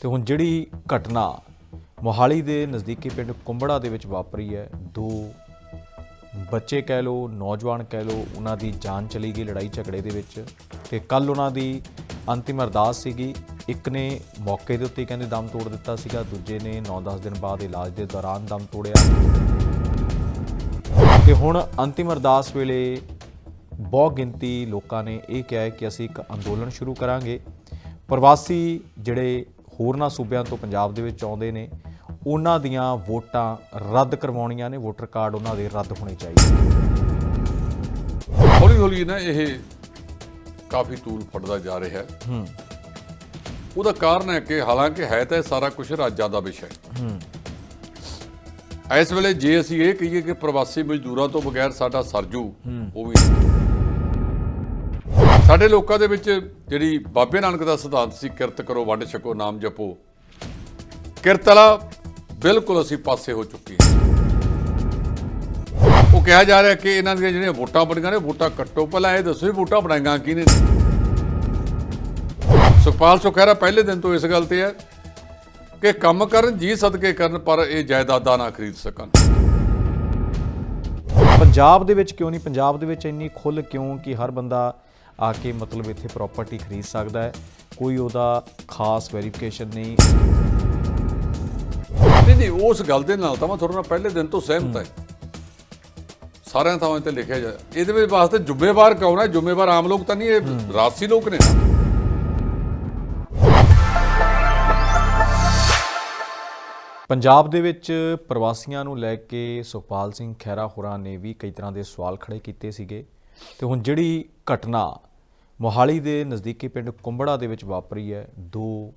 ਤੇ ਹੁਣ ਜਿਹੜੀ ਘਟਨਾ ਮੋਹਾਲੀ ਦੇ ਨਜ਼ਦੀਕੀ ਪਿੰਡ ਕੁੰਬੜਾ ਦੇ ਵਿੱਚ ਵਾਪਰੀ ਹੈ, ਦੋ ਬੱਚੇ ਕਹਿ ਲੋ ਨੌਜਵਾਨ ਕਹਿ ਲੋ ਉਹਨਾਂ ਦੀ ਜਾਨ ਚਲੀ ਗਈ ਲੜਾਈ ਝਗੜੇ ਦੇ ਵਿੱਚ ਤੇ ਕੱਲ ਉਹਨਾਂ ਦੀ ਅੰਤਿਮ ਅਰਦਾਸ ਸੀਗੀ। ਇੱਕ ਨੇ ਮੌਕੇ ਦੇ ਉੱਤੇ ਕਹਿੰਦੇ ਦਮ ਤੋੜ ਦਿੱਤਾ ਸੀਗਾ, ਦੂਜੇ ਨੇ 9-10 ਦਿਨ ਬਾਅਦ ਇਲਾਜ ਦੇ ਦੌਰਾਨ ਦਮ ਤੋੜਿਆ। ਤੇ ਹੁਣ ਅੰਤਿਮ ਅਰਦਾਸ ਵੇਲੇ ਬਹੁ ਗਿਣਤੀ ਲੋਕਾਂ ਨੇ ਇਹ ਕਿਹਾ ਕਿ ਅਸੀਂ ਇੱਕ ਅੰਦੋਲਨ ਸ਼ੁਰੂ ਕਰਾਂਗੇ। ਪ੍ਰਵਾਸੀ ਜਿਹੜੇ ਹੋਰਨਾਂ ਸੂਬਿਆਂ ਤੋਂ ਪੰਜਾਬ ਦੇ ਵਿੱਚ ਆਉਂਦੇ ਨੇ। ਉਹਨਾਂ ਦੀਆਂ ਵੋਟਾਂ ਰੱਦ ਕਰਵਾਉਣੀਆਂ ਨੇ। ਵੋਟਰ ਕਾਰਡ ਉਹਨਾਂ ਦੇ ਰੱਦ ਹੋਣੇ ਚਾਹੀਦੇ ਹੌਲੀ ਹੌਲੀ ਨਾ ਇਹ ਕਾਫੀ ਤੂਲ ਫੜਦਾ ਜਾ ਰਿਹਾ। ਹੈ। ਹੂੰ ਉਹਦਾ ਕਾਰਨ ਹੈ ਕਿ ਹਾਲਾਂਕਿ ਹੈ ਤਾਂ ਇਹ ਸਾਰਾ ਕੁਝ ਰਾਜਾਂ ਦਾ ਵਿਸ਼ਾ ਹੈ। ਹੂੰ। ਇਸ ਵੇਲੇ ਜੇ ਅਸੀਂ ਇਹ ਕਹੀਏ ਕਿ ਪ੍ਰਵਾਸੀ ਮਜ਼ਦੂਰਾਂ ਤੋਂ ਬਗੈਰ ਸਾਡਾ ਸਰਜੂ ਉਹ ਵੀ। ਸਾਡੇ ਲੋਕਾਂ ਦੇ ਵਿੱਚ ਜਿਹੜੀ ਬਾਬੇ ਨਾਨਕ ਦਾ ਸਿਧਾਂਤ ਸੀ, ਕਿਰਤ ਕਰੋ, ਵੰਡ ਛਕੋ, ਨਾਮ ਜਪੋ, ਕਿਰਤ ਵਾਲਾ ਬਿਲਕੁਲ ਅਸੀਂ ਪਾਸੇ ਹੋ ਚੁੱਕੀ ਹਾਂ। ਉਹ ਕਿਹਾ ਜਾ ਰਿਹਾ ਕਿ ਇਹਨਾਂ ਦੀਆਂ ਜਿਹੜੀਆਂ ਵੋਟਾਂ ਬਣੀਆਂ ਨੇ, ਵੋਟਾਂ ਕੱਟੋ। ਪਹਿਲਾਂ ਇਹ ਦੱਸੋ ਵੀ ਵੋਟਾਂ ਬਣਾਈਆਂ ਕਿਹਨੇ ਸੁਖਪਾਲ ਸੁਖਹਿਰਾ ਪਹਿਲੇ ਦਿਨ ਤੋਂ ਇਸ ਗੱਲ ਤੇ ਹੈ ਕਿ ਕੰਮ ਕਰਨ, ਜੀ ਸਦਕੇ ਕਰਨ, ਪਰ ਇਹ ਜਾਇਦਾਦਾਂ ਨਾ ਖਰੀਦ ਸਕਣ। ਪੰਜਾਬ ਦੇ ਵਿੱਚ ਕਿਉਂ ਨਹੀਂ? ਪੰਜਾਬ ਦੇ ਵਿੱਚ ਇੰਨੀ ਖੁੱਲ ਕਿਉਂ ਕਿ ਹਰ ਬੰਦਾ ਆ ਕੇ ਮਤਲਬ ਇੱਥੇ ਪ੍ਰਾਪਰਟੀ ਖਰੀਦ ਸਕਦਾ ਹੈ। ਕੋਈ ਉਹਦਾ ਖਾਸ ਵੈਰੀਫਿਕੇਸ਼ਨ ਨਹੀਂ। ਨਹੀਂ ਨਹੀਂ ਉਸ ਗੱਲ ਦੇ ਨਾਲ ਤਾਂ ਮੈਂ ਤੁਹਾਡੇ ਨਾਲ ਪਹਿਲੇ ਦਿਨ ਤੋਂ ਸਹਿਮਤ ਹਾਂ। ਸਾਰਿਆਂ ਥਾਵਾਂ ਤੇ ਲਿਖਿਆ ਜਾ ਇਹਦੇ ਵਿੱਚ ਵਾਸਤੇ ਜ਼ਿੰਮੇਵਾਰ ਕੌਣ ਹੈ? ਜ਼ਿੰਮੇਵਾਰ ਆਮ ਲੋਕ ਤਾਂ ਨਹੀਂ ਇਹ ਰਾਸੀ ਲੋਕ ਨੇ। ਪੰਜਾਬ ਦੇ ਵਿੱਚ ਪ੍ਰਵਾਸੀਆਂ ਨੂੰ ਲੈ ਕੇ ਸੁਖਪਾਲ ਸਿੰਘ ਖਹਿਰਾ ਹੋਰਾਂ ਨੇ ਵੀ ਕਈ ਤਰ੍ਹਾਂ ਦੇ ਸਵਾਲ ਖੜੇ ਕੀਤੇ ਸੀਗੇ। ਤੇ ਹੁਣ ਜਿਹੜੀ ਘਟਨਾ ਮੋਹਾਲੀ ਦੇ ਨਜ਼ਦੀਕੀ ਪਿੰਡ ਕੁੰਬੜਾ ਦੇ ਵਿੱਚ ਵਾਪਰੀ ਹੈ। ਦੋ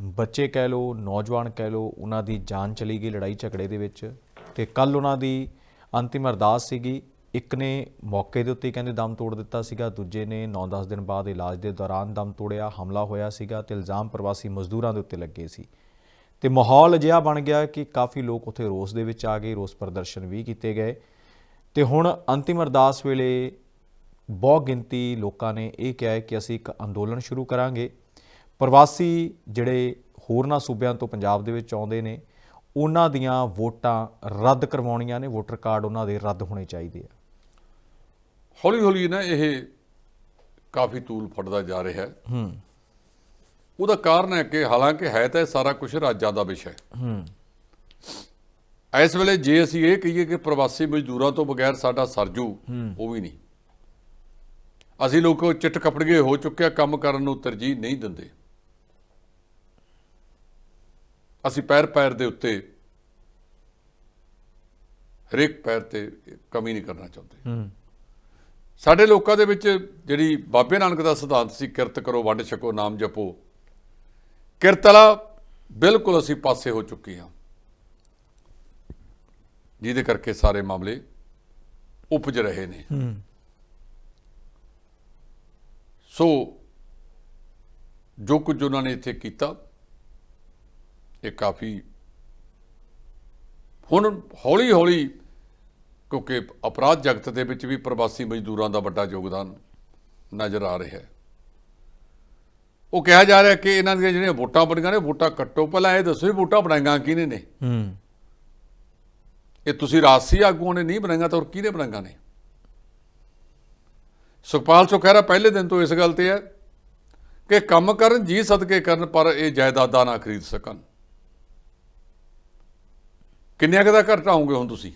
ਬੱਚੇ ਕਹਿ ਲੋ ਨੌਜਵਾਨ ਕਹਿ ਲੋ ਉਹਨਾਂ ਦੀ ਜਾਨ ਚਲੀ ਗਈ ਲੜਾਈ ਝਗੜੇ ਦੇ ਵਿੱਚ ਤੇ ਕੱਲ ਉਹਨਾਂ ਦੀ ਅੰਤਿਮ ਅਰਦਾਸ ਸੀਗੀ। ਇੱਕ ਨੇ ਮੌਕੇ ਦੇ ਉੱਤੇ ਕਹਿੰਦੇ ਦਮ ਤੋੜ ਦਿੱਤਾ ਸੀਗਾ, ਦੂਜੇ ਨੇ 9-10 ਦਿਨ ਬਾਅਦ ਇਲਾਜ ਦੇ ਦੌਰਾਨ ਦਮ ਤੋੜਿਆ, ਹਮਲਾ ਹੋਇਆ ਸੀਗਾ ਤੇ ਇਲਜ਼ਾਮ ਪ੍ਰਵਾਸੀ ਮਜ਼ਦੂਰਾਂ ਦੇ ਉੱਤੇ ਲੱਗੇ ਸੀ। ਤੇ ਮਾਹੌਲ ਅਜਿਹਾ ਬਣ ਗਿਆ ਕਿ ਕਾਫੀ ਲੋਕ ਉੱਥੇ ਰੋਸ ਦੇ ਵਿੱਚ ਆ ਗਏ, ਰੋਸ ਪ੍ਰਦਰਸ਼ਨ ਵੀ ਕੀਤੇ ਗਏ। ਤੇ ਹੁਣ ਅੰਤਿਮ ਅਰਦਾਸ ਵੇਲੇ ਬਹੁਤ ਗਿਣਤੀ ਲੋਕਾਂ ਨੇ ਇਹ ਕਿਹਾ ਹੈ ਕਿ ਅਸੀਂ ਇੱਕ ਅੰਦੋਲਨ ਸ਼ੁਰੂ ਕਰਾਂਗੇ। ਪ੍ਰਵਾਸੀ ਜਿਹੜੇ ਹੋਰਨਾਂ ਸੂਬਿਆਂ ਤੋਂ ਪੰਜਾਬ ਦੇ ਵਿੱਚ ਆਉਂਦੇ ਨੇ ਉਹਨਾਂ ਦੀਆਂ ਵੋਟਾਂ ਰੱਦ ਕਰਵਾਉਣੀਆਂ ਨੇ। ਵੋਟਰ ਕਾਰਡ ਉਹਨਾਂ ਦੇ ਰੱਦ ਹੋਣੇ ਚਾਹੀਦੇ ਆ। ਹੌਲੀ ਹੌਲੀ ਨਾ ਇਹ ਕਾਫੀ ਤੂਲ ਫੜਦਾ ਜਾ ਰਿਹਾ ਹੈ। ਹੂੰ। ਉਹਦਾ ਕਾਰਨ ਹੈ ਕਿ ਹਾਲਾਂਕਿ ਹੈ ਤਾਂ ਇਹ ਸਾਰਾ ਕੁਝ ਰਾਜਾਂ ਦਾ ਵਿਸ਼ਾ ਹੈ। ਹੂੰ। ਇਸ ਵੇਲੇ ਜੇ ਅਸੀਂ ਇਹ ਕਹੀਏ ਕਿ ਪ੍ਰਵਾਸੀ ਮਜ਼ਦੂਰਾਂ ਤੋਂ ਬਗੈਰ ਸਾਡਾ ਸਰਜੂ ਉਹ ਵੀ ਨਹੀਂ। ਅਸੀਂ ਲੋਕ ਚਿੱਟ ਕਪੜਗੇ ਹੋ ਚੁੱਕਿਆ ਕੰਮ ਕਰਨ ਨੂੰ ਤਰਜੀਹ ਨਹੀਂ ਦਿੰਦੇ। ਅਸੀਂ ਪੈਰ ਪੈਰ ਦੇ ਉੱਤੇ ਹਰੇਕ ਪੈਰ ਤੇ ਕਮੀ ਨਹੀਂ ਕਰਨਾ ਚਾਹੁੰਦੇ। ਸਾਡੇ ਲੋਕਾਂ ਦੇ ਵਿੱਚ ਜਿਹੜੀ ਬਾਬੇ ਨਾਨਕ ਦਾ ਸਿਧਾਂਤ ਸੀ ਕਿਰਤ ਕਰੋ ਵੰਡ ਛਕੋ ਨਾਮ ਜਪੋ ਕਿਰਤ ਵਾਲਾ ਬਿਲਕੁਲ ਅਸੀਂ ਪਾਸੇ ਹੋ ਚੁੱਕੇ ਹਾਂ। ਜਿਹਦੇ ਕਰਕੇ ਸਾਰੇ ਮਾਮਲੇ ਉਪਜ ਰਹੇ ਨੇ। ਸੋ ਜੋ ਕੁਝ ਉਹਨਾਂ ਨੇ ਇੱਥੇ ਕੀਤਾ ਇਹ ਕਾਫੀ ਹੁਣ ਹੌਲੀ ਹੌਲੀ ਕਿਉਂਕਿ ਅਪਰਾਧ ਜਗਤ ਦੇ ਵਿੱਚ ਵੀ ਪ੍ਰਵਾਸੀ ਮਜ਼ਦੂਰਾਂ ਦਾ ਵੱਡਾ ਯੋਗਦਾਨ ਨਜ਼ਰ ਆ ਰਿਹਾ ਹੈ। ਉਹ ਕਿਹਾ ਜਾ ਰਿਹਾ ਕਿ ਇਹਨਾਂ ਦੀਆਂ ਜਿਹੜੀਆਂ ਵੋਟਾਂ ਬਣੀਆਂ ਨੇ ਵੋਟਾਂ ਕੱਟੋ ਪਹਿਲਾਂ ਇਹ ਦੱਸੋ ਵੀ ਵੋਟਾਂ ਬਣਾਈਆਂ ਕਿਹਨੇ ਨੇ? ਹੂੰ। ਇਹ ਤੁਸੀਂ ਰਾਜਸੀ ਆਗੂਆਂ ਨੇ ਨਹੀਂ ਬਣਾਈਆਂ ਤਾਂ ਹੋਰ ਕਿਹਨੇ ਬਣਾਈਆਂ ਨੇ? ਸੁਖਪਾਲ ਸੁਖਹਿਰਾ ਪਹਿਲੇ ਦਿਨ ਤੋਂ ਇਸ ਗੱਲ ਤੇ ਹੈ ਕਿ ਕੰਮ ਕਰਨ, ਜੀ ਸਦਕੇ ਕਰਨ, ਪਰ ਇਹ ਜਾਇਦਾਦਾਂ ਨਾ ਖਰੀਦ ਸਕਣ। ਕਿੰਨਿਆਂ ਕੁ ਦਾ ਘਰ ਢਾਉਂਗੇ ਹੁਣ ਤੁਸੀਂ?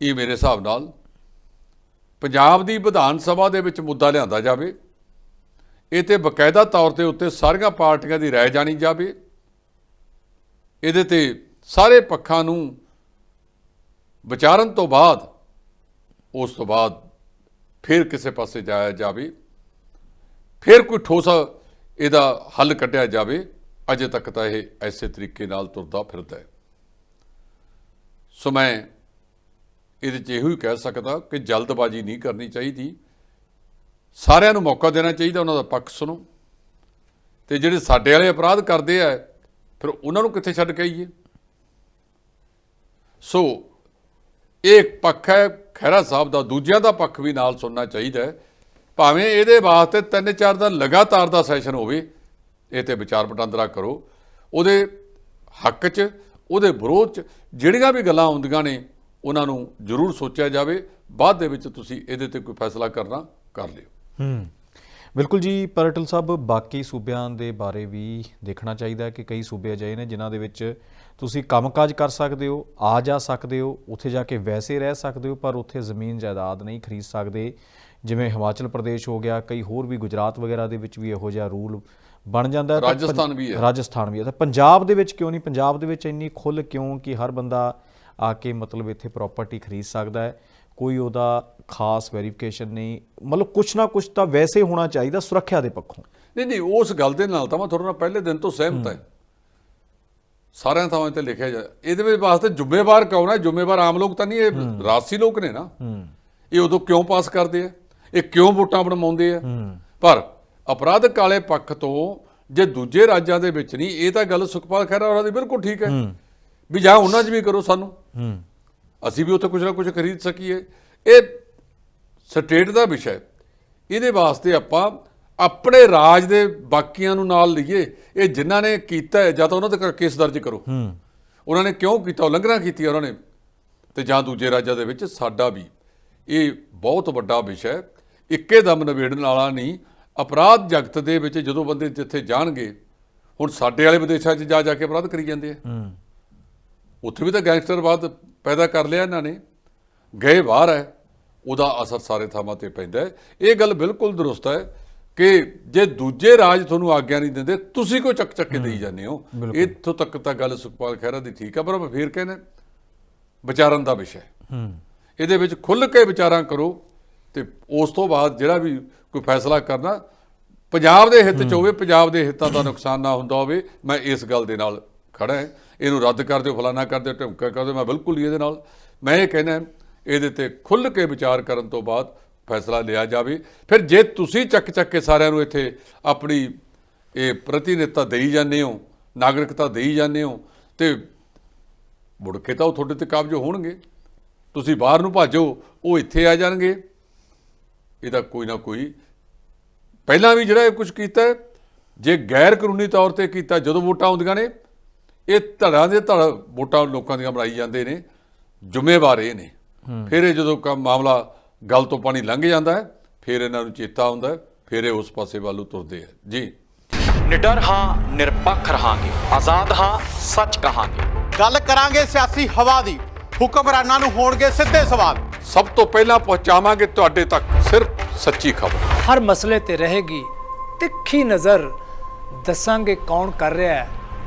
ਇਹ ਮੇਰੇ ਹਿਸਾਬ ਨਾਲ ਪੰਜਾਬ ਦੀ ਵਿਧਾਨ ਸਭਾ ਦੇ ਵਿੱਚ ਮੁੱਦਾ ਲਿਆਂਦਾ ਜਾਵੇ, ਇਹ ਤੇ ਬਕਾਇਦਾ ਤੌਰ ਤੇ ਉੱਤੇ ਸਾਰੀਆਂ ਪਾਰਟੀਆਂ ਦੀ ਰਾਏ ਜਾਣੀ ਜਾਵੇ, ਇਹਦੇ ਤੇ ਸਾਰੇ ਪੱਖਾਂ ਨੂੰ ਵਿਚਾਰਨ ਤੋਂ ਬਾਅਦ, ਉਸ ਤੋਂ ਬਾਅਦ ਫਿਰ ਕਿਸੇ ਪਾਸੇ ਜਾਇਆ ਜਾਵੇ, ਫਿਰ ਕੋਈ ਠੋਸ ਇਹਦਾ ਹੱਲ ਕੱਢਿਆ ਜਾਵੇ, ਅਜੇ ਤੱਕ ਤਾਂ ਇਹ ਐਸੇ ਤਰੀਕੇ ਨਾਲ ਤੁਰਦਾ ਫਿਰਦਾ ਹੈ। ਸੋ ਮੈਂ ਇਹਦੇ 'ਚ ਇਹੋ ਹੀ ਕਹਿ ਸਕਦਾ ਕਿ ਜਲਦਬਾਜ਼ੀ ਨਹੀਂ ਕਰਨੀ ਚਾਹੀਦੀ। ਸਾਰਿਆਂ ਨੂੰ ਮੌਕਾ ਦੇਣਾ ਚਾਹੀਦਾ, ਉਹਨਾਂ ਦਾ ਪੱਖ ਸੁਣੋ। ਤੇ ਜਿਹੜੇ ਸਾਡੇ ਵਾਲੇ ਅਪਰਾਧ ਕਰਦੇ ਆ, ਫਿਰ ਉਹਨਾਂ ਨੂੰ ਕਿੱਥੇ ਛੱਡ ਕੇ ਆਈਏ? ਸੋ ਇਹ ਇੱਕ ਪੱਖ ਹੈ ਖਹਿਰਾ ਸਾਹਿਬ ਦਾ ਦੂਜਿਆਂ ਦਾ ਪੱਖ ਵੀ ਨਾਲ ਸੁਣਨਾ ਚਾਹੀਦਾ ਹੈ। ਭਾਵੇਂ ਇਹਦੇ ਵਾਸਤੇ ਤਿੰਨ ਚਾਰ ਦਾ ਲਗਾਤਾਰ ਦਾ ਸੈਸ਼ਨ ਹੋਵੇ, ਇਹ ਤੇ ਵਿਚਾਰ ਵਟਾਂਦਰਾ ਕਰੋ। ਉਹਦੇ ਹੱਕ 'ਚ, ਉਹਦੇ ਵਿਰੋਧ 'ਚ, ਜਿਹੜੀਆਂ ਵੀ ਗੱਲਾਂ ਆਉਂਦੀਆਂ ਨੇ, ਉਹਨਾਂ ਨੂੰ ਜ਼ਰੂਰ ਸੋਚਿਆ ਜਾਵੇ। ਬਾਅਦ ਦੇ ਵਿੱਚ ਤੁਸੀਂ ਇਹਦੇ ਤੇ ਕੋਈ ਫੈਸਲਾ ਕਰਨਾ, ਕਰ ਲਿਓ। ਹੂੰ। ਬਿਲਕੁਲ ਜੀ ਪਰਟਲ ਸਾਹਿਬ ਬਾਕੀ ਸੂਬਿਆਂ ਦੇ ਬਾਰੇ ਵੀ ਦੇਖਣਾ ਚਾਹੀਦਾ ਹੈ ਕਿ ਕਈ ਸੂਬੇ ਅਜਿਹੇ ਨੇ ਜਿਨ੍ਹਾਂ ਦੇ ਵਿੱਚ ਤੁਸੀਂ ਕੰਮਕਾਜ ਕਰ ਸਕਦੇ ਹੋ ਆ ਜਾ ਸਕਦੇ ਹੋ ਉੱਥੇ ਜਾ ਕੇ ਵੈਸੇ ਰਹਿ ਸਕਦੇ ਹੋ ਪਰ ਉੱਥੇ ਜ਼ਮੀਨ ਜਾਇਦਾਦ ਨਹੀਂ ਖਰੀਦ ਸਕਦੇ। ਜਿਵੇਂ ਹਿਮਾਚਲ ਪ੍ਰਦੇਸ਼ ਹੋ ਗਿਆ ਕਈ ਹੋਰ ਵੀ ਗੁਜਰਾਤ ਵਗੈਰਾ ਦੇ ਵਿੱਚ ਵੀ ਇਹੋ ਜਿਹਾ ਰੂਲ ਬਣ ਜਾਂਦਾ ਹੈ ਰਾਜਸਥਾਨ ਵੀ ਹੈ। ਰਾਜਸਥਾਨ ਵੀ ਹੈ। ਤਾਂ ਪੰਜਾਬ ਦੇ ਵਿੱਚ ਕਿਉਂ ਨਹੀਂ? ਪੰਜਾਬ ਦੇ ਵਿੱਚ ਇੰਨੀ ਖੁੱਲ੍ਹ ਕਿਉਂ ਕਿ ਹਰ ਬੰਦਾ ਆ ਕੇ ਮਤਲਬ ਇੱਥੇ ਪ੍ਰਾਪਰਟੀ ਖਰੀਦ ਸਕਦਾ ਹੈ? ਕੋਈ ਉਹਦਾ ਖਾਸ ਵੈਰੀਫਿਕੇਸ਼ਨ ਨਹੀਂ। ਮਤਲਬ ਕੁਛ ਨਾ ਕੁਛ ਤਾਂ ਵੈਸੇ ਹੋਣਾ ਚਾਹੀਦਾ ਸੁਰੱਖਿਆ ਦੇ ਪੱਖੋਂ। ਨਹੀਂ ਨਹੀਂ ਉਸ ਗੱਲ ਦੇ ਨਾਲ ਤਾਂ ਮੈਂ ਤੁਹਾਡੇ ਨਾਲ ਪਹਿਲੇ ਦਿਨ ਤੋਂ ਸਹਿਮਤ ਹਾਂ। ਸਾਰਿਆਂ ਥਾਵਾਂ ਤੇ ਲਿਖਿਆ ਜਾ ਇਹਦੇ ਵਿੱਚ ਵਾਸਤੇ ਜ਼ਿੰਮੇਵਾਰ ਕੌਣ ਹੈ? ਜ਼ਿੰਮੇਵਾਰ ਆਮ ਲੋਕ ਤਾਂ ਨਹੀਂ ਇਹ ਰਾਜਸੀ ਲੋਕ ਨੇ ਨਾ। ਇਹ ਉਦੋਂ ਕਿਉਂ ਪਾਸ ਕਰਦੇ ਆ? ਇਹ ਕਿਉਂ ਵੋਟਾਂ ਬਣਵਾਉਂਦੇ ਆ? ਹੂੰ। ਪਰ ਅਪਰਾਧਕ ਕਾਲੇ ਪੱਖ ਤੋਂ ਜੇ ਦੂਜੇ ਰਾਜਾਂ ਦੇ ਵਿੱਚ ਨਹੀਂ ਇਹ ਤਾਂ ਗੱਲ ਸੁਖਪਾਲ ਖਹਿਰਾ ਹੋਰਾਂ ਦੀ ਬਿਲਕੁਲ ਠੀਕ ਹੈ। ਵੀ ਜਾਂ ਉਹਨਾਂ 'ਚ ਵੀ ਕਰੋ ਸਾਨੂੰ। ਅਸੀਂ ਵੀ ਉੱਥੇ ਕੁਝ ਨਾ ਕੁਝ ਖਰੀਦ ਸਕੀਏ। ਇਹ ਸਟੇਟ ਦਾ ਵਿਸ਼ਾ ਹੈ। ਇਹਦੇ ਵਾਸਤੇ ਆਪਾਂ ਆਪਣੇ ਰਾਜ ਦੇ ਬਾਕੀਆਂ ਨੂੰ ਨਾਲ ਲਈਏ। ਇਹ ਜਿਨ੍ਹਾਂ ਨੇ ਕੀਤਾ ਹੈ ਜਾਂ ਤਾਂ ਉਹਨਾਂ ਤੇ ਕੇਸ ਦਰਜ ਕਰੋ। ਹੂੰ। ਉਹਨਾਂ ਨੇ ਕਿਉਂ ਕੀਤਾ? ਉਲੰਘਣਾ ਕੀਤੀ ਉਹਨਾਂ ਨੇ। ਤੇ ਜਾਂ ਦੂਜੇ ਰਾਜਾਂ ਦੇ ਵਿੱਚ ਸਾਡਾ ਵੀ। ਇਹ ਬਹੁਤ ਵੱਡਾ ਵਿਸ਼ਾ ਹੈ। ਇੱਕੇ ਦਮ ਨਿਬੇੜਨ ਵਾਲਾ ਨਹੀਂ। ਅਪਰਾਧ ਜਗਤ ਦੇ ਵਿੱਚ ਜਦੋਂ ਬੰਦੇ ਜਿੱਥੇ ਜਾਣਗੇ ਹੁਣ ਸਾਡੇ ਵਾਲੇ ਵਿਦੇਸ਼ਾਂ 'ਚ ਜਾ ਜਾ ਕੇ ਅਪਰਾਧ ਕਰੀ ਜਾਂਦੇ ਆ। ਹੂੰ। ਉੱਥੇ ਵੀ ਤਾਂ ਗੈਂਗਸਟਰਵਾਦ ਪੈਦਾ ਕਰ ਲਿਆ ਇਹਨਾਂ ਨੇ। ਗਏ ਬਾਹਰ ਹੈ ਉਹਦਾ ਅਸਰ ਸਾਰੇ ਥਾਵਾਂ ਤੇ ਪੈਂਦਾ ਇਹ ਗੱਲ ਬਿਲਕੁਲ ਦਰੁਸਤ ਹੈ ਕਿ ਜੇ ਦੂਜੇ ਰਾਜ ਤੁਹਾਨੂੰ ਆਗਿਆ ਨਹੀਂ ਦਿੰਦੇ ਤੁਸੀਂ ਕੋਈ ਚੱਕ ਚੱਕ ਕੇ ਦੇਈ ਜਾਂਦੇ ਹੋ? ਇੱਥੋਂ ਤੱਕ ਤਾਂ ਗੱਲ ਸੁਖਪਾਲ ਖਹਿਰਾ ਦੀ ਠੀਕ ਹੈ ਪਰ ਮੈਂ ਫੇਰ ਕਹਿੰਦਾ ਵਿਚਾਰਨ ਦਾ ਵਿਸ਼ਾ ਹੈ। ਇਹਦੇ ਵਿੱਚ ਖੁੱਲ੍ਹ ਕੇ ਵਿਚਾਰਾਂ ਕਰੋ ਤੇ ਉਸ ਤੋਂ ਬਾਅਦ ਜਿਹੜਾ ਵੀ ਕੋਈ ਫੈਸਲਾ ਕਰਨਾ ਪੰਜਾਬ ਦੇ ਹਿੱਤ 'ਚ ਹੋਵੇ ਪੰਜਾਬ ਦੇ ਹਿੱਤਾਂ ਦਾ ਨੁਕਸਾਨ ਨਾ ਹੁੰਦਾ ਹੋਵੇ ਮੈਂ ਇਸ ਗੱਲ ਦੇ ਨਾਲ ਖੜਾ ਹੈ, ਇਹਨੂੰ ਰੱਦ ਕਰ ਦਿਓ, ਫਲਾਨਾ ਕਰ ਦਿਓ, ਢਮਕਾ ਕਰ ਦਿਓ, ਮੈਂ ਬਿਲਕੁਲ ਹੀ ਇਹਦੇ ਨਾਲ। ਮੈਂ ਇਹ ਕਹਿੰਦਾ ਇਹਦੇ ਤੇ ਖੁੱਲ੍ਹ ਕੇ ਵਿਚਾਰ ਕਰਨ ਤੋਂ ਬਾਅਦ ਫੈਸਲਾ ਲਿਆ ਜਾਵੇ। ਫਿਰ ਜੇ ਤੁਸੀਂ ਚੱਕ ਚੱਕ ਕੇ ਸਾਰਿਆਂ ਨੂੰ ਇੱਥੇ ਆਪਣੀ ਇਹ ਪ੍ਰਤੀਨਿਧਤਾ ਦੇਈ ਜਾਂਦੇ ਹੋ, ਨਾਗਰਿਕਤਾ ਦੇਈ ਜਾਂਦੇ ਹੋ, ਤੇ ਮੁੜ ਕੇ ਤਾਂ ਉਹ ਤੁਹਾਡੇ ਤੇ ਕਾਬਜ ਹੋਣਗੇ। ਤੁਸੀਂ ਬਾਹਰ ਨੂੰ ਭਾਜੋ ਉਹ ਇੱਥੇ ਆ ਜਾਣਗੇ। ਇਹਦਾ ਕੋਈ ਨਾ ਕੋਈ, ਪਹਿਲਾਂ ਵੀ ਜਿਹੜਾ ਇਹ ਕੁਝ ਕੀਤਾ ਜੇ ਗੈਰ ਕਾਨੂੰਨੀ ਤੌਰ ਤੇ ਕੀਤਾ, ਜਦੋਂ ਵੋਟਾਂ ਆਉਂਦੀਆਂ ਨੇ ਇਹ ਧੜਾਂ ਦੇ ਧੜ ਵੋਟਾਂ ਲੋਕਾਂ ਦੀਆਂ ਬਣਾਈ ਜਾਂਦੇ ਨੇ ਜ਼ਿੰਮੇਵਾਰ ਇਹ ਨੇ। ਫਿਰ ਇਹ ਜਦੋਂ ਕੰਮ ਮਾਮਲਾ ਗੱਲ ਤੋਂ ਪਾਣੀ ਲੰਘ ਜਾਂਦਾ ਹੈ ਫਿਰ ਇਹਨਾਂ ਨੂੰ ਚੇਤਾ ਆਉਂਦਾ ਫਿਰ ਇਹ ਉਸ ਪਾਸੇ ਵੱਲ ਤੁਰਦੇ ਆ ਜੀ। ਨਿਡਰ ਹਾਂ ਨਿਰਪੱਖ ਰਹਾਂਗੇ। ਆਜ਼ਾਦ ਹਾਂ ਸੱਚ ਕਹਾਂਗੇ। ਗੱਲ ਕਰਾਂਗੇ ਸਿਆਸੀ ਹਵਾ ਦੀ। ਹੁਕਮਰਾਨਾਂ ਨੂੰ ਹੋਣਗੇ ਸਿੱਧੇ ਸਵਾਲ। ਸਭ ਤੋਂ ਪਹਿਲਾਂ ਪਹੁੰਚਾਵਾਂਗੇ ਤੁਹਾਡੇ ਤੱਕ ਸਿਰਫ ਸੱਚੀ ਖਬਰ। ਹਰ ਮਸਲੇ ਤੇ ਰਹੇਗੀ ਤਿੱਖੀ ਨਜ਼ਰ। ਦੱਸਾਂਗੇ ਕੌਣ ਕਰ ਰਿਹਾ ਹੈ।